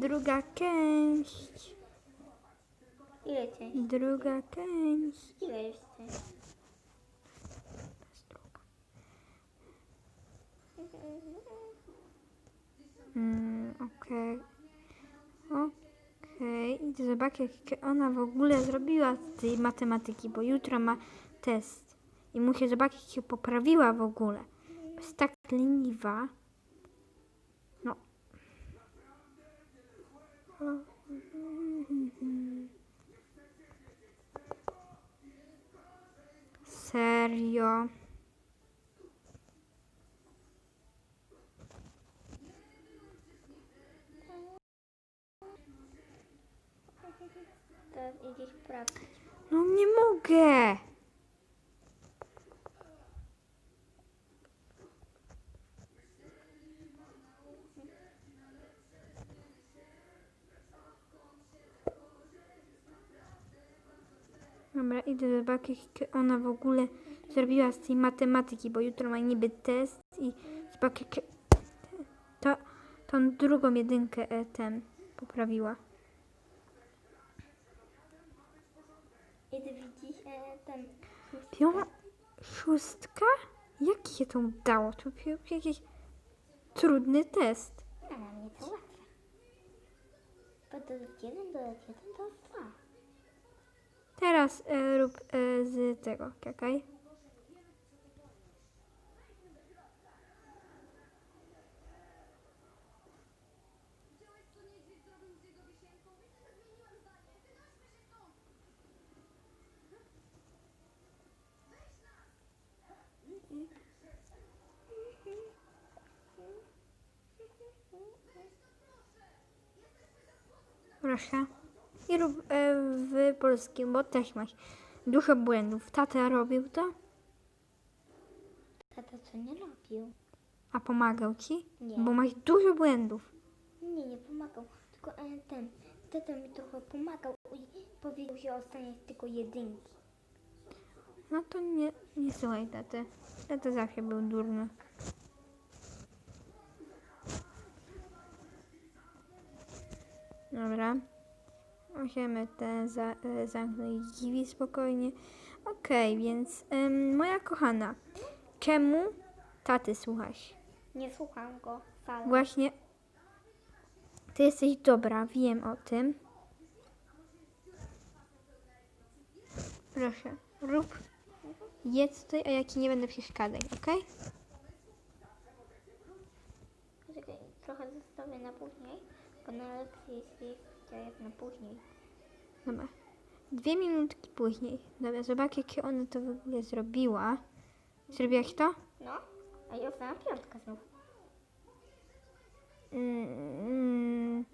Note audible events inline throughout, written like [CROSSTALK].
Druga część. Ile części? Druga część. Ile jest części? Mm, okej. Okej. Idę zobaczyć, jak ona w ogóle zrobiła z tej matematyki, bo jutro ma test. I muszę zobaczyć, czy się poprawiła w ogóle. Jest tak leniwa. Serio. Teraz idziesz sprawdzić. No nie mogę. Idę zobaczyć, czy ona w ogóle zrobiła z tej matematyki, bo jutro ma niby test i zobaczyć, czy to, tą drugą jedynkę e, ten poprawiła. Idę widzisz e, ten... Piąta, szóstka? Jak się to udało? To pi- jakiś trudny test. A na mnie to łatwe. Bo dodać jeden, dodać jeden to jest dwa. Teraz e, rób e, z tego, czekaj. Proszę. I rób e, w polskim, bo też masz dużo błędów. Tata robił to, Tata co nie robił? a pomagał ci, Nie. bo masz dużo błędów. Nie, nie pomagał. Tylko e, ten... Tata mi trochę pomagał i powiedział, że ostanie tylko jedynki. No to nie, nie słuchaj taty. Tata zawsze był durny. Dobra. Możemy te za, e, zamknąć drzwi spokojnie. Okej, więc em, moja kochana, czemu taty słuchasz? Nie słucham go wcale. Właśnie ty jesteś dobra, wiem o tym. Proszę, rób, jedz tutaj, a ja ci nie będę przeszkadzać, okej? Czekaj, trochę zostawię na później, bo najlepszy jest jest na później. Dobra. Dwie minutki później. Dobra, zobacz, jakie ona to w ogóle zrobiła. Zrobiłaś to? No, a ja dostałam piątkę znów. Mm,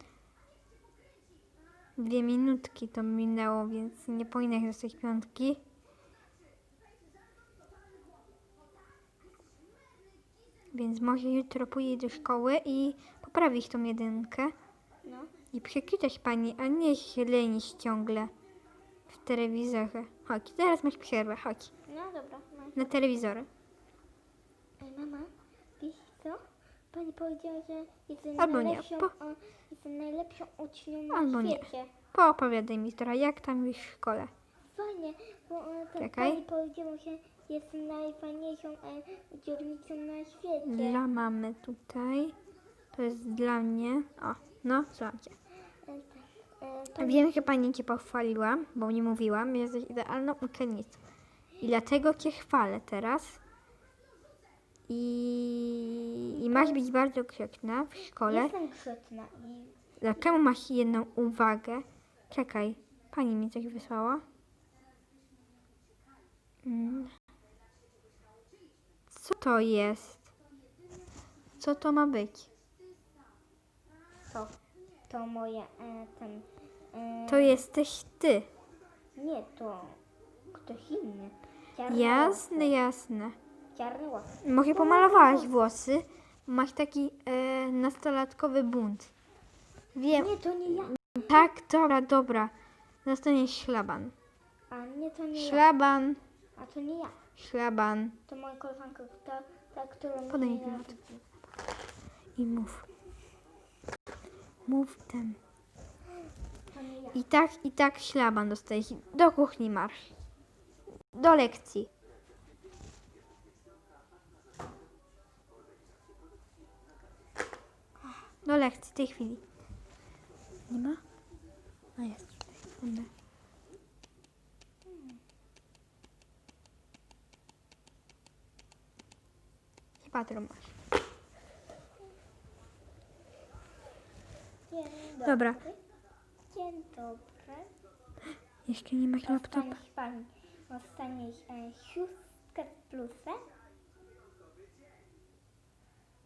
dwie minutki to minęło, więc nie powinnaś dostać piątki. Więc może jutro pójdzie do szkoły i poprawić tą jedynkę. I przeczytać pani, a nie się lenić ciągle w telewizorze. Chodź, teraz masz przerwę, chodź. no dobra. No. Na telewizory. Ej, mama, wiesz co? Pani powiedziała, że jestem Albo nie, najlepszą, po- o, jestem najlepszą ucznią na Albo nie. świecie. Poopowiadaj mi trochę, jak tam w szkole. Fajnie, bo e, ta Czekaj. pani powiedziała, że jestem najfajniejszą e, uczennicą na świecie. Dla mamy tutaj. To jest dla mnie. O, no, słuchajcie. Pani, Wiem, że pani cię pochwaliła, bo nie mówiłam, jesteś idealną uczennicą. I dlatego cię chwalę teraz. I, I masz być bardzo grzeczna w szkole. jestem grzeczna i Dlaczego masz jedną uwagę? Czekaj, pani mi coś wysłała. Mm. Co to jest? Co to ma być? to, to moje, e, ten, e, To jesteś ty. nie, to ktoś inny. Jasne, jasne. Włosy. Czarne włosy. Może pomalowałaś włosy? Masz taki e, nastolatkowy bunt. Wiem. Nie, to nie ja. Tak, dobra, dobra. Dostaniesz szlaban. A nie, to nie ja. Szlaban, A to nie ja. szlaban. To moja koleżanka, ta, ta która mnie Podaj mi. I mów. Mów ten. I tak, i tak ślaban dostajesz. Do kuchni marsz. Do lekcji. Do lekcji, tej chwili. Nie ma? A jest. Sekundę. Chyba to masz. Dzień dobry. Dobra. Dzień dobry. Jeszcze nie masz laptopa. Dostaniesz pani, dostaniesz e, szóstkę z plusem.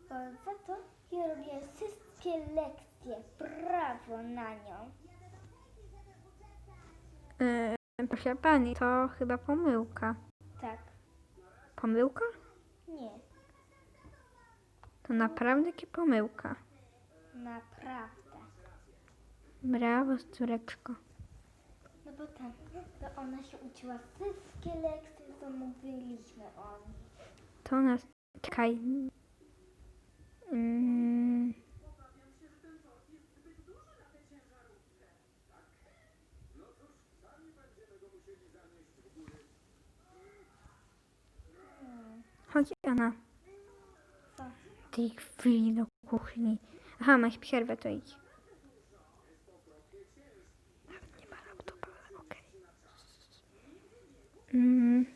Bo za to ja robię wszystkie lekcje. Brawo na nią. Yy, proszę pani, to chyba pomyłka. Tak. Pomyłka? Nie. To naprawdę takie pomyłka. Naprawdę. Brawo, córeczko. No bo tam, to ona się uczyła wszystkie lekcje, co mówiliśmy o niej. To nas. Czekaj. Mm, Chodź, Anna. Co? Tej chwili do kuchni. Aha, masz przerwę, to idź. Nawet nie ma laptopa, ale okej. Mm,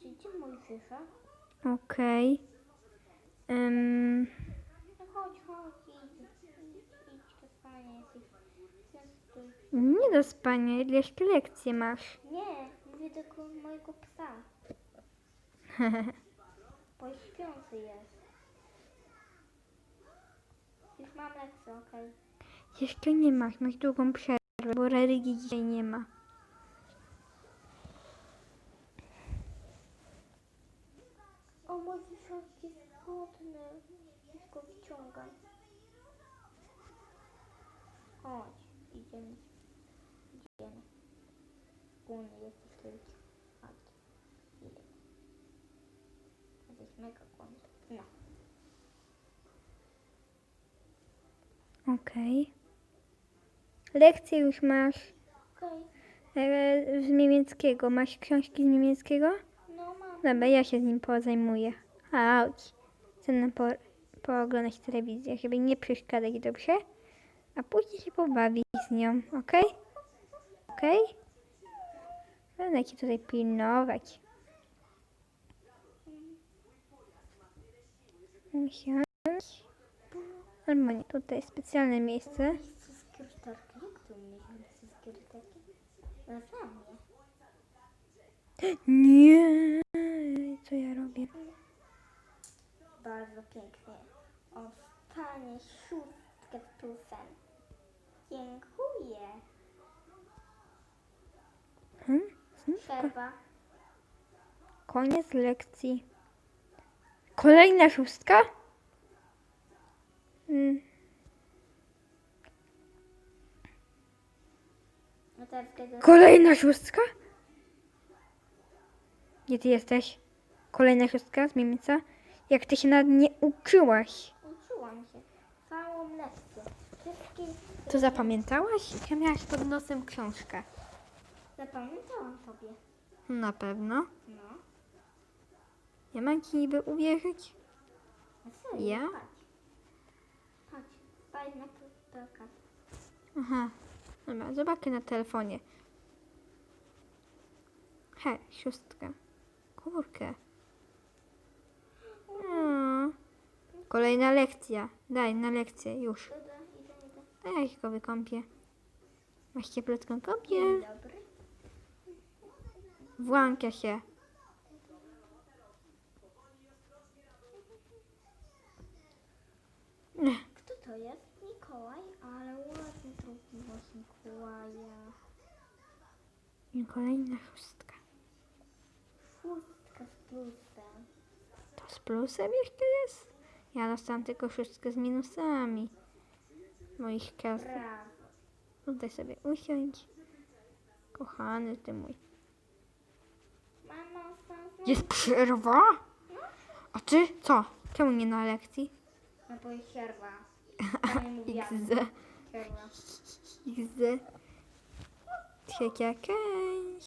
gdzie mój fisza? okej. Ym, No chodź, chodź, idź, idź, idź do spania, nie do spania, jeszcze lekcje masz. Nie, mówię do mojego psa, [LAUGHS] bo śpiący jest. Już mam lekcję, okej. Jeszcze nie masz, masz długą przerwę, bo religii dzisiaj nie ma. O, jest smutny. Już go wyciągam. Chodź, idziemy. Idziemy. Główny jesteś ludzi. Chodź. Idziemy. Jesteś mega główny. No. Okej. Lekcje już masz Okej. e, z niemieckiego. Masz książki z niemieckiego? No mam. Dobra, ja się z nim pozajmuję. Chodź. Chcę na po, pooglądać telewizję, żeby nie przeszkadzać, dobrze? A później się pobawić z nią, okej? Okej? Będę ci tutaj pilnować. Usiądź. Albo nie, tutaj jest specjalne miejsce. Jak to umieć miejsce sekretarki? Nie, co ja robię? Bardzo pięknie. Ostanie szóstkę z plusem. Dziękuję. Hmm? Hmm? Przerwa. Koniec lekcji. Kolejna szóstka? Mm. Kolejna szóstka? Gdzie ty jesteś? Kolejna szóstka z Miemica? Jak ty się nad nie uczyłaś? uczyłam się całą lekcję. Wszystkie To zapamiętałaś? Ja miałaś pod nosem książkę. zapamiętałam sobie. Na pewno. No. Ja mam ci niby uwierzyć? A serio? Ja? Chodź. Chodź. Spaj na. Aha. Dobra, zobaczę na telefonie. He, siostka. Kurkę. Mm. Kolejna lekcja. Daj, na lekcję, już. A ja go wykąpię. Masz cieplutką kąpiel. Włącza się. Kto to jest? Mikołaj? Ale Mikołaja. I kolejna szóstka. Szóstka z plusem. To z plusem jeszcze jest? Ja dostałam tylko szóstkę z minusami. Moich. Brawo. Tutaj sobie usiądź. Kochany ty mój. Mama. Jest przerwa? A ty co? Czemu nie na lekcji? No bo [LAUGHS] jest mówiłam. XZ. Sierwa. XZ. Hekiakej.